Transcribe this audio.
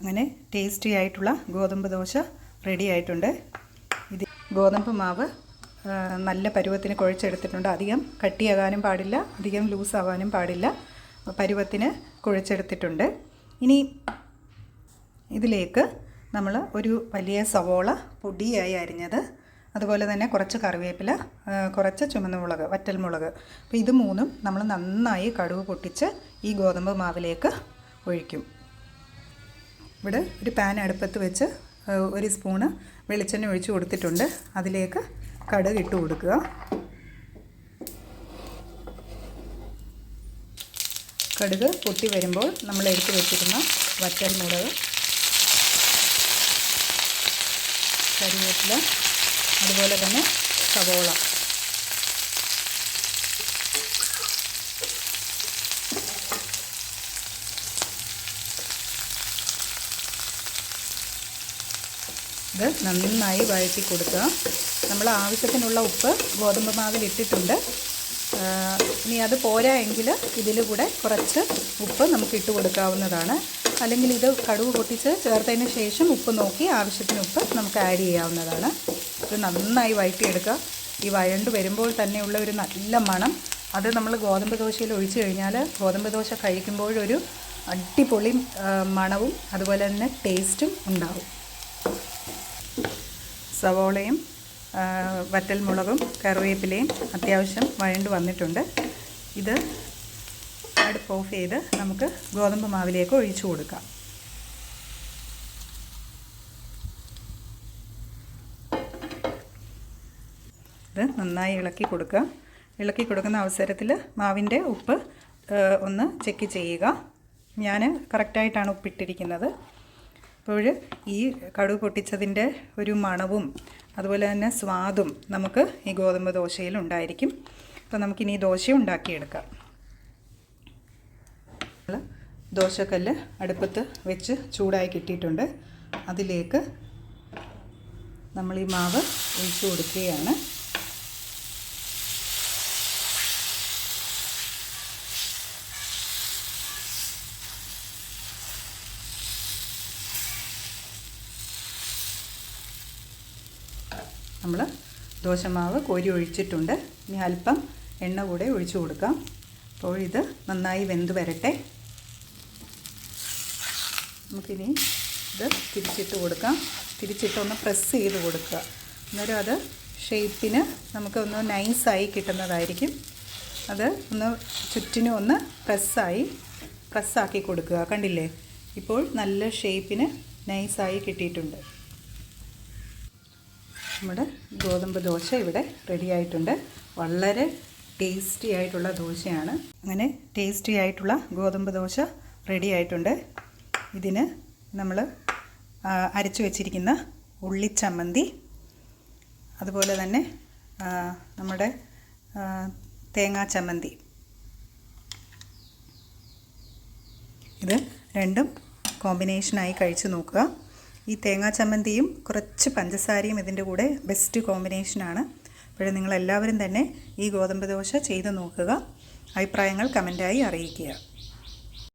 അങ്ങനെ ടേസ്റ്റി ആയിട്ടുള്ള ഗോതമ്പ് ദോശ റെഡി ആയിട്ടുണ്ട്. ഇത് ഗോതമ്പ് മാവ് നല്ല പരുവത്തിന് കുഴച്ചെടുത്തിട്ടുണ്ട്. അധികം കട്ടിയാകാനും പാടില്ല അധികം ലൂസ് ആവാനും പാടില്ല. പരുവത്തിന് കുഴച്ചെടുത്തിട്ടുണ്ട്. ഇനി ഇതിലേക്ക് നമ്മൾ ഒരു വലിയ സവോള പൊടിയായി അരിഞ്ഞത്. അതുപോലെ തന്നെ കുറച്ച് കറിവേപ്പില കുറച്ച് ചുമന്ന മുളക് വറ്റൽമുളക് അപ്പോൾ ഇത് മൂന്നും നമ്മൾ നന്നായി കടുവ് പൊട്ടിച്ച് ഈ ഗോതമ്പ് മാവിലേക്ക് ഒഴിക്കും. ഇവിടെ ഒരു പാൻ അടുപ്പത്ത് വെച്ച് ഒരു സ്പൂണ് വെളിച്ചെണ്ണ ഒഴിച്ച് കൊടുത്തിട്ടുണ്ട്. അതിലേക്ക് കടുക് ഇട്ട് കൊടുക്കുക. കടുക് പൊട്ടി വരുമ്പോൾ നമ്മൾ എടുത്ത് വെച്ചിരുന്ന വറ്റൽ മുളക് കറിവേപ്പില അതുപോലെ തന്നെ സവോള. ഇത് നന്നായി വഴറ്റി കൊടുക്കുക. നമ്മൾ ആവശ്യത്തിനുള്ള ഉപ്പ് ഗോതമ്പ് മാവിൽ ഇട്ടിട്ടുണ്ട്. ഇനി അത് പോരാ എങ്കിൽ ഇതിൽ കൂടെ കുറച്ച് ഉപ്പ് നമുക്ക് ഇട്ട് കൊടുക്കാവുന്നതാണ്. അല്ലെങ്കിൽ ഇത് കടുവ് പൊട്ടിച്ച് ചേർത്തതിന് ശേഷം ഉപ്പ് നോക്കി ആവശ്യത്തിന് ഉപ്പ് നമുക്ക് ആഡ് ചെയ്യാവുന്നതാണ്. ഇത് നന്നായി വഴറ്റിയെടുക്കുക. ഈ വഴണ്ട് വരുമ്പോൾ തന്നെയുള്ള ഒരു നല്ല മണം. അത് നമ്മൾ ഗോതമ്പ് ദോശയിൽ ഒഴിച്ചു കഴിഞ്ഞാൽ ഗോതമ്പ് ദോശ കഴിക്കുമ്പോഴൊരു അടിപൊളി മണവും അതുപോലെ തന്നെ ടേസ്റ്റും ഉണ്ടാവും. സവോളയും വറ്റൽമുളകും കറിവേപ്പിലയും അത്യാവശ്യം വഴണ്ട് വന്നിട്ടുണ്ട്. ഇത് അടുപ്പ് ഓഫ് ചെയ്ത് നമുക്ക് ഗോതമ്പ് മാവിലേക്ക് ഒഴിച്ചു കൊടുക്കാം. ഇത് നന്നായി ഇളക്കി കൊടുക്കുക. ഇളക്കി കൊടുക്കുന്ന അവസരത്തിൽ മാവിന്റെ ഉപ്പ് ഒന്ന് ചെക്ക് ചെയ്യുക. ഞാൻ കറക്റ്റായിട്ടാണ് ഉപ്പിട്ടിരിക്കുന്നത്. അപ്പോൾ ഈ കടുക് പൊട്ടിച്ചതിന്റെ ഒരു മണവും അതുപോലെ തന്നെ സ്വാദും നമുക്ക് ഈ ഗോതമ്പ് ദോശയിൽ ഉണ്ടായിരിക്കും. അപ്പോൾ നമുക്കിനി ദോശ ഉണ്ടാക്കിയെടുക്കാം. ദോശക്കല്ല് അടുപ്പത്ത് വെച്ച് ചൂടായി കിട്ടിയിട്ടുണ്ട്. അതിലേക്ക് നമ്മൾ ഈ മാവ് ഒഴിച്ചു കൊടുക്കുകയാണ്. നമ്മൾ ദോശമാവ് കോരി ഒഴിച്ചിട്ടുണ്ട്. ഇനി അല്പം എണ്ണ കൂടെ ഒഴിച്ചു കൊടുക്കാം. അപ്പോൾ ഇത് നന്നായി വെന്ത് വരട്ടെ. നമുക്കിനി ഇത് തിരിച്ചിട്ട് കൊടുക്കാം. തിരിച്ചിട്ടൊന്ന് പ്രസ് ചെയ്ത് കൊടുക്കുക. അന്നേരം അത് ഷേപ്പിന് നമുക്കൊന്ന് നൈസായി കിട്ടുന്നതായിരിക്കും. അത് ഒന്ന് ചുറ്റിനും ഒന്ന് പ്രസ്സായി പ്രസ്സാക്കി കൊടുക്കുക. കണ്ടില്ലേ? ഇപ്പോൾ നല്ല ഷേപ്പിന് നൈസായി കിട്ടിയിട്ടുണ്ട്. നമ്മുടെ ഗോതമ്പ് ദോശ ഇവിടെ റെഡി ആയിട്ടുണ്ട്. വളരെ ടേസ്റ്റി ആയിട്ടുള്ള ദോശയാണ്. അങ്ങനെ ടേസ്റ്റി ആയിട്ടുള്ള ഗോതമ്പ് ദോശ റെഡി ആയിട്ടുണ്ട്. ഇതിന് നമ്മൾ അരച്ചു വച്ചിരിക്കുന്ന ഉള്ളിച്ചമ്മന്തി അതുപോലെ തന്നെ നമ്മുടെ തേങ്ങാ ചമ്മന്തി. ഇത് രണ്ടും കോമ്പിനേഷനായി കഴിച്ചു നോക്കുക. ഈ തേങ്ങാ ചമ്മന്തിയും കുറച്ച് പഞ്ചസാരയും ഇതിന്റെ കൂടെ ബെസ്റ്റ് കോമ്പിനേഷനാണ് അപ്പോൾ നിങ്ങളെല്ലാവരും തന്നെ ഈ ഗോതമ്പ് ദോശ ചെയ്ത് നോക്കുക. അഭിപ്രായങ്ങൾ കമന്റായി അറിയിക്കുക.